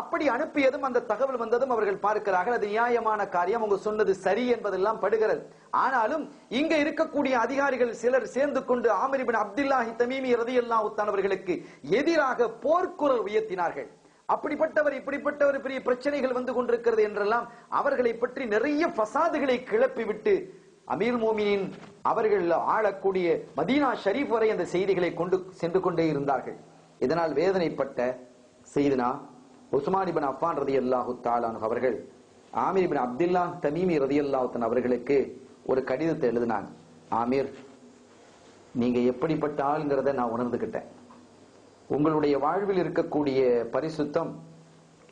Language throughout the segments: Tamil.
அப்படி அனுப்பியதும் அந்த தகவல் வந்ததும் அவர்கள் பார்க்கிறார்கள். அது நியாயமான காரியம். அவங்க சொன்னது சரி என்பதெல்லாம் படுகிறது. ஆனாலும் இங்க இருக்கக்கூடிய அதிகாரிகள் சிலர் சேர்ந்து கொண்டு ஆமரிபின் அப்துல்லாஹி தமீமி ரலியல்லாஹு தஆலா அவர்களுக்கு எதிராக போர்க்குரல் உயர்த்தினார்கள். அப்படிப்பட்டவர் இப்படிப்பட்டவர் பெரிய பிரச்சனைகள் வந்து கொண்டிருக்கிறது என்றெல்லாம் அவர்களை பற்றி நிறைய பசாதுகளை கிளப்பிவிட்டு அமீர் மோமினின் அவர்கள் ஆளக்கூடிய மதீனா ஷரீப் வரை அந்த செய்திகளை கொண்டு சென்று கொண்டே இருந்தார்கள். இதனால் வேதனைப்பட்ட செய்தினா உஸ்மான் இபின் அஃபான் ரதி அல்லாஹு தாலான் அவர்கள் ஆமீர் இபின் அப்துல்லா தமீமி ரதி அல்லாஹன் அவர்களுக்கு ஒரு கடிதத்தை எழுதினாங்க. ஆமீர் நீங்க எப்படிப்பட்ட ஆளுங்கிறத நான் உணர்ந்துகிட்டேன். உங்களுடைய வாழ்வில் இருக்கக்கூடிய பரிசுத்தம்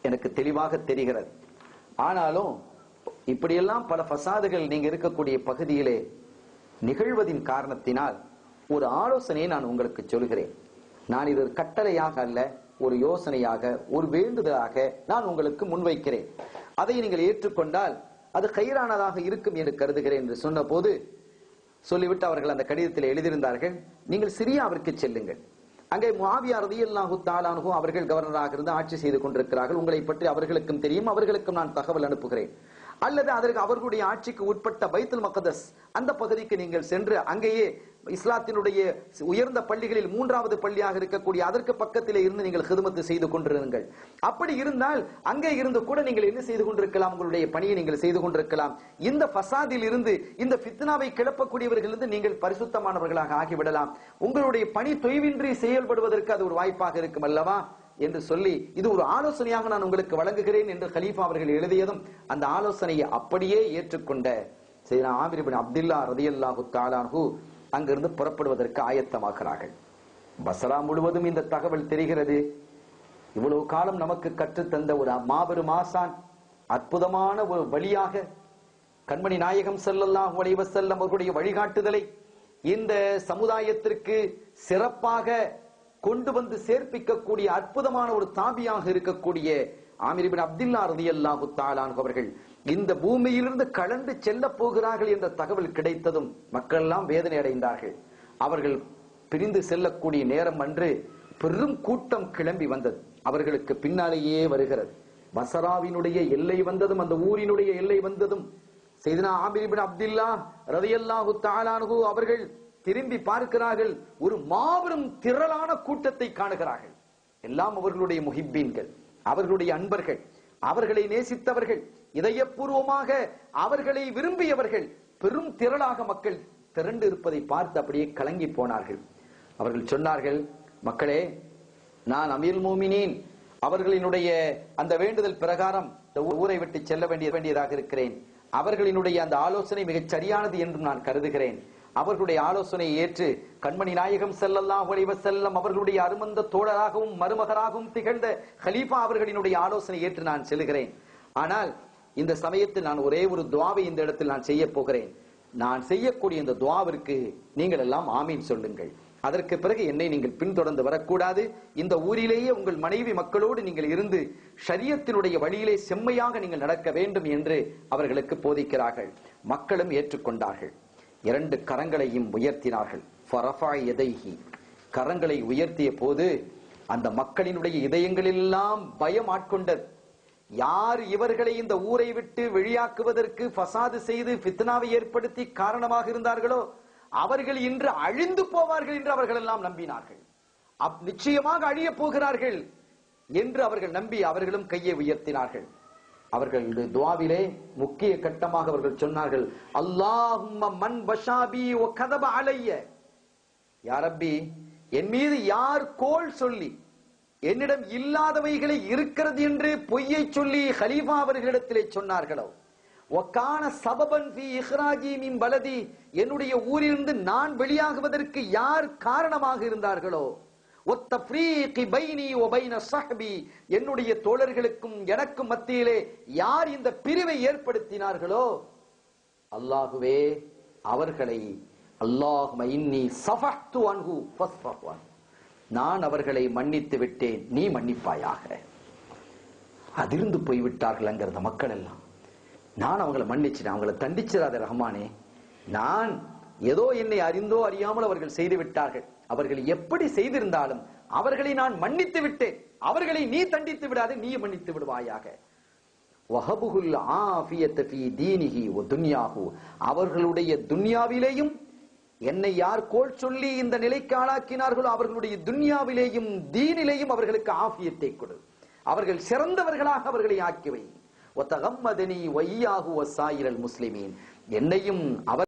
எனக்கு தெளிவாக தெரிகிறது. ஆனாலும் இப்படியெல்லாம் பல பசாதுகள் நீங்க இருக்கக்கூடிய பகுதியிலே நிகழ்வதின் காரணத்தினால் ஒரு ஆலோசனையை நான் உங்களுக்கு சொல்கிறேன். நான் இது ஒரு கட்டளையாக அல்ல ஒரு யோசனையாக ஒரு வேண்டுதலாக நான் உங்களுக்கு முன்வைக்கிறேன். அதை நீங்கள் ஏற்றுக்கொண்டால் அது கயிறானதாக இருக்கும் என்று கருதுகிறேன் என்று சொன்னபோது சொல்லிவிட்டு அவர்கள் அந்த கடிதத்தில் எழுதியிருந்தார்கள். நீங்கள் சிரியாவிற்கு செல்லுங்கள். அங்கே முஆவியா ரலியல்லாஹு அவர்கள் கவர்னராக இருந்து ஆட்சி செய்து கொண்டிருக்கிறார்கள். உங்களை பற்றி அவர்களுக்கும் தெரியும். அவர்களுக்கும் நான் தகவல் அனுப்புகிறேன். அல்லது அதற்கு அவர்களுடைய ஆட்சிக்கு உட்பட்ட பைத்துல் மக்கதஸ் அந்த பகுதிக்கு நீங்கள் சென்று அங்கேயே இஸ்லாத்தினுடைய உயர்ந்த பள்ளிகளில் மூன்றாவது பள்ளியாக இருக்கக்கூடிய அதற்கு பக்கத்திலே இருந்து நீங்கள் ஹிதமத்து செய்து கொண்டிருங்கள். அப்படி இருந்தால் அங்கே இருந்து கூட நீங்கள் என்ன செய்து கொண்டிருக்கலாம்? உங்களுடைய பணியை நீங்கள் செய்து கொண்டிருக்கலாம். இந்த பசாதில் இருந்து இந்த பித்னாவை கிளப்பக்கூடியவர்களிருந்து நீங்கள் பரிசுத்தமானவர்களாக ஆகிவிடலாம். உங்களுடைய பணி தொய்வின்றி செயல்படுவதற்கு அது ஒரு வாய்ப்பாக இருக்கும் அல்லவா? என்று சொல்லி இது ஒரு ஆலோசனையாக நான் உங்களுக்கு வழங்குகிறேன் என்று கலீஃபா அவர்கள் எழுதியதும் அந்த ஆலோசனையை அப்படியே ஏற்றுக்கொண்ட செய்தனா ஆமிரிபின் அப்துல்லா ரதியல்லாஹு தாலான்ஹு அங்கிருந்து புறப்படுவதற்கு ஆயத்தமாகிறார்கள். பசரா முழுவதும் இந்த தகவல் தெரிகிறது. இவ்வளவு காலம் நமக்கு கற்றுத்தந்த ஒரு மாபெரும் ஆசான் அற்புதமான ஒரு வழியாக கண்மணி நாயகம் செல்லல்லாம் உடைய செல்லம் அவர்களுடைய வழிகாட்டுதலை இந்த சமுதாயத்திற்கு சிறப்பாக கொண்டு வந்து சேர்ப்பிக்கக்கூடிய அற்புதமான ஒரு தாபியாக இருக்கக்கூடிய ஆமிரிபின் அப்துல்லா ரதி அல்லாஹு தாலான் அவர்கள் இந்த பூமியிலிருந்து கலந்து செல்ல போகிறார்கள் என்ற தகவல் கிடைத்ததும் மக்கள் எல்லாம் வேதனை அடைந்தார்கள். அவர்கள் பிரிந்து செல்லக்கூடிய நேரம் அன்று பெரும் கூட்டம் கிளம்பி வந்தது. அவர்களுக்கு பின்னாலேயே வருகிறது. வசராவினுடைய எல்லை வந்ததும் அந்த ஊரினுடைய எல்லை வந்ததும் செய்தனா ஆமிரிபின் இப்னு அப்துல்லா ரலியல்லாஹு தாலானு அவர்கள் திரும்பி பார்க்கிறார்கள். ஒரு மாபெரும் திரளான கூட்டத்தை காணுகிறார்கள். எல்லாம் அவர்களுடைய முஹிப்பீன்கள் அவர்களுடைய அன்பர்கள் அவர்களை நேசித்தவர்கள் இதயபூர்வமாக அவர்களை விரும்பியவர்கள் பெரும் திரளாக மக்கள் திரண்டு இருப்பதை பார்த்து அப்படியே கலங்கி போனார்கள். அவர்கள் சொன்னார்கள் மக்களே நான் அமீர் மோமினேன். அவர்களினுடைய அந்த வேண்டுதல் பிரகாரம் இந்த ஊரை விட்டு செல்ல வேண்டிய வேண்டியதாக இருக்கிறேன். அவர்களினுடைய அந்த ஆலோசனை மிகச் சரியானது என்றும் நான் கருதுகிறேன். அவர்களுடைய ஆலோசனையை ஏற்று கண்மணி நாயகம் ஸல்லல்லாஹு அலைஹி செல்லம் அவர்களுடைய அருமந்த தோழராகவும் மருமகராகவும் திகழ்ந்த கலீஃபா அவர்களினுடைய ஆலோசனை ஏற்று நான் செல்கிறேன் ஆனால் இந்த சமயத்தில் நான் ஒரே ஒரு துவாவை இந்த இடத்தில் நான் செய்ய போகிறேன். நான் செய்யக்கூடிய இந்த துவாவிற்கு நீங்கள் எல்லாம் ஆமீன் சொல்லுங்கள். அதற்கு பிறகு என்னை நீங்கள் பின்தொடர்ந்து வரக்கூடாது. இந்த ஊரிலேயே உங்கள் மனைவி மக்களோடு நீங்கள் இருந்து ஷரியத்தினுடைய வழியிலே செம்மையாக நீங்கள் நடக்க வேண்டும் என்று அவர்களுக்கு போதிக்கிறார்கள். மக்களும் ஏற்றுக்கொண்டார்கள். இரண்டு கரங்களையும் உயர்த்தினார்கள். கரங்களை உயர்த்திய போது அந்த மக்களினுடைய இதயங்களெல்லாம் பயம் ஆட்கொண்டது. யார் இவர்களை இந்த ஊரை விட்டு வெளியாக்குவதற்கு பசாது செய்து பித்னாவை ஏற்படுத்தி காரணமாக இருந்தார்களோ அவர்கள் இன்று அழிந்து போவார்கள் என்று அவர்கள் எல்லாம் நம்பினார்கள். அப் நிச்சயமாக அழியப் போகிறார்கள் என்று அவர்கள் நம்பி அவர்களும் கையை உயர்த்தினார்கள். அவர்கள் துவாவிலே முக்கிய கட்டமாக அவர்கள் சொன்னார்கள் அல்லாஹும்ம மன் பஷாபி ஒ கதப அலைய. யா என் மீது யார் கோல் சொல்லி என்னிடம் இல்லாதவைகளை இருக்கிறது என்று பொய்யை சொல்லி ஹலீஃபா அவர்களிடத்திலே சொன்னார்களோ? ஒக்கான சபபன் ஃபி இஹ்ராஜி மின் பலதி. என்னுடைய ஊரிலிருந்து நான் வெளியாகுவதற்கு யார் காரணமாக இருந்தார்களோ? என்னுடைய தோழர்களுக்கும் எனக்கும் மத்தியிலே யார் இந்த பிரிவை ஏற்படுத்தினார்களோ? அல்லாஹுவே அவர்களை அல்லாஹ் நான் அவர்களை மன்னித்து விட்டேன் நீ மன்னிப்பாயாக. அதிர்ந்து போய்விட்டார்கள் மக்கள் எல்லாம் நான் அவங்களை மன்னிச்சிட்டேன் அவங்களை தண்டிச்சிடாத ரஹ்மானே. நான் ஏதோ என்னை அறிந்தோ அறியாமல் அவர்கள் செய்து விட்டார்கள். அவர்கள் எப்படி செய்திருந்தாலும் அவர்களை நான் மன்னித்து விட்டேன். அவர்களை நீ தண்டித்து விடாது நீ மன்னித்து விடுவாயாக. வஹபுகுல் அவர்களுடைய துன்யாவிலேயும் என்னை யார் கோல் சொல்லி இந்த நிலைக்கு ஆளாக்கினார்களோ அவர்களுடைய துன்யாவிலேயும் தீனிலேயும் அவர்களுக்கு ஆஃபியத்தை கொடு. அவர்கள் சிறந்தவர்களாக அவர்களை ஆக்கி வை. ஒத்தகம்மதனி வையாகு வசாயிரல் முஸ்லிமீன். என்னையும் அவர்